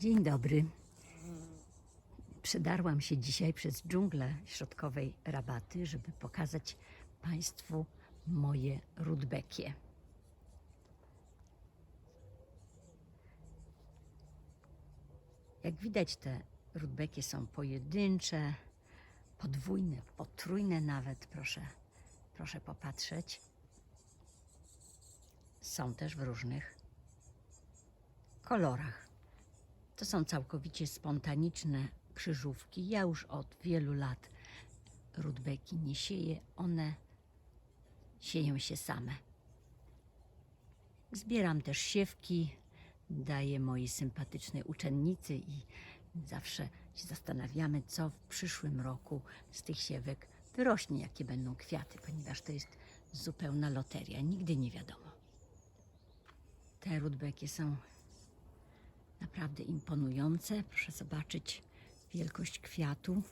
Dzień dobry. Przedarłam się dzisiaj przez dżunglę środkowej Rabaty, żeby pokazać Państwu moje rudbekie. Jak widać, te rudbekie są pojedyncze, podwójne, potrójne nawet. Proszę, proszę popatrzeć. Są też w różnych kolorach. To są całkowicie spontaniczne krzyżówki. Ja już od wielu lat rudbeki nie sieję. One sieją się same. Zbieram też siewki, daję mojej sympatycznej uczennicy i zawsze się zastanawiamy, co w przyszłym roku z tych siewek wyrośnie, jakie będą kwiaty, ponieważ to jest zupełna loteria. Nigdy nie wiadomo. Te rudbeki są naprawdę imponujące. Proszę zobaczyć wielkość kwiatu.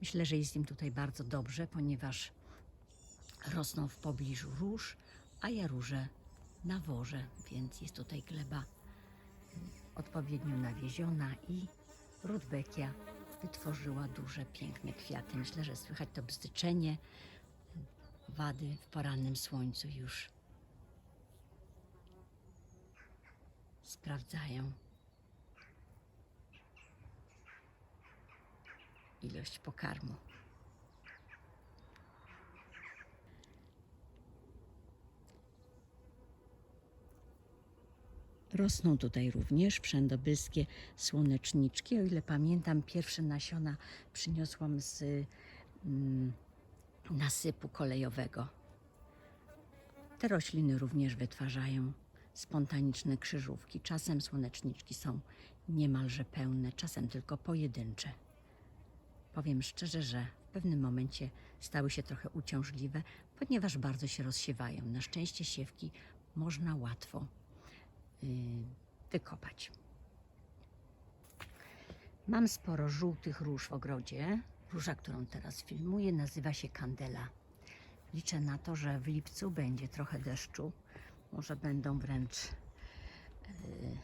Myślę, że jest im tutaj bardzo dobrze, ponieważ rosną w pobliżu róż, a ja róże nawożę, więc jest tutaj gleba odpowiednio nawieziona i rudbekia wytworzyła duże, piękne kwiaty. Myślę, że słychać to bzdyczenie wady w porannym słońcu już sprawdzają ilość pokarmu. Rosną tutaj również wszędobyskie słoneczniczki. O ile pamiętam, pierwsze nasiona przyniosłam z mm, nasypu kolejowego. Te rośliny również wytwarzają spontaniczne krzyżówki. Czasem słoneczniczki są niemalże pełne, czasem tylko pojedyncze. Powiem szczerze, że w pewnym momencie stały się trochę uciążliwe, ponieważ bardzo się rozsiewają. Na szczęście siewki można łatwo yy, wykopać. Mam sporo żółtych róż w ogrodzie. Róża, którą teraz filmuję, nazywa się Kandela. Liczę na to, że w lipcu będzie trochę deszczu. Może będą wręcz yy,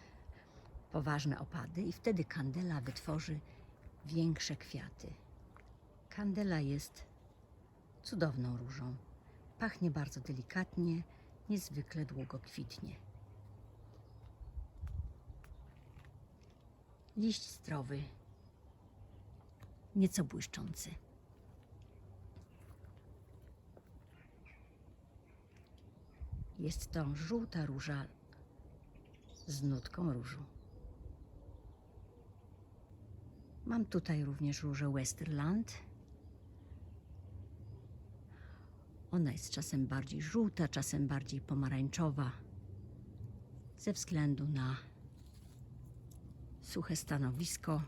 poważne opady, i wtedy kandela wytworzy większe kwiaty. Kandela jest cudowną różą. Pachnie bardzo delikatnie, niezwykle długo kwitnie. Liść zdrowy, nieco błyszczący. Jest to żółta róża z nutką różu. Mam tutaj również różę Westerland. Ona jest czasem bardziej żółta, czasem bardziej pomarańczowa, ze względu na suche stanowisko.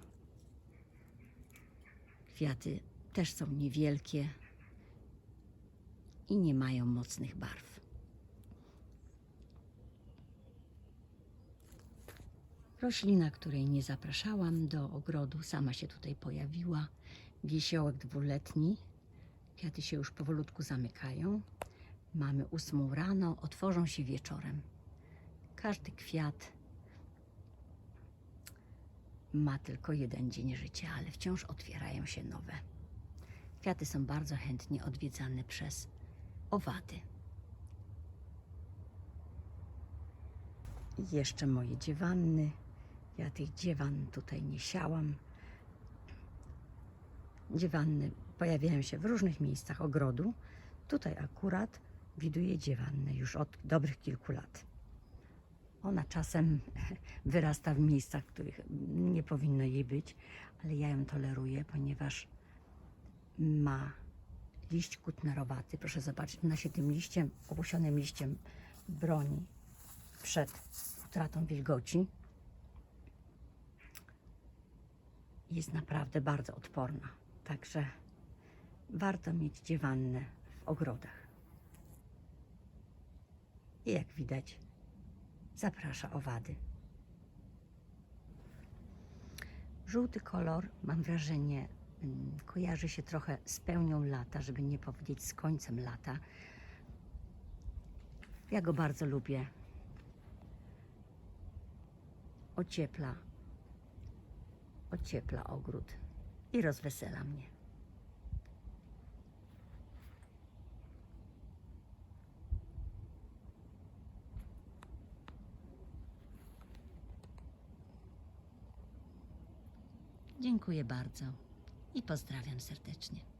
Kwiaty też są niewielkie i nie mają mocnych barw. Roślina, której nie zapraszałam do ogrodu, sama się tutaj pojawiła. Wiesiołek dwuletni. Kwiaty się już powolutku zamykają. Mamy ósmą rano, otworzą się wieczorem. Każdy kwiat ma tylko jeden dzień życia, ale wciąż otwierają się nowe. Kwiaty są bardzo chętnie odwiedzane przez owady. Jeszcze moje dziewanny. Ja tych dziewan tutaj nie siałam. Dziewanny pojawiają się w różnych miejscach ogrodu. Tutaj akurat widuję dziewannę już od dobrych kilku lat. Ona czasem wyrasta w miejscach, w których nie powinno jej być, ale ja ją toleruję, ponieważ ma liść kutnerowaty. Proszę zobaczyć, ona się tym liściem, opusionym liściem broni przed utratą wilgoci. Jest naprawdę bardzo odporna. Także warto mieć dziewannę w ogrodach. I jak widać, zaprasza owady. Żółty kolor, mam wrażenie, mm, kojarzy się trochę z pełnią lata, żeby nie powiedzieć z końcem lata. Ja go bardzo lubię. Ociepla ociepla ogród i rozwesela mnie. Dziękuję bardzo i pozdrawiam serdecznie.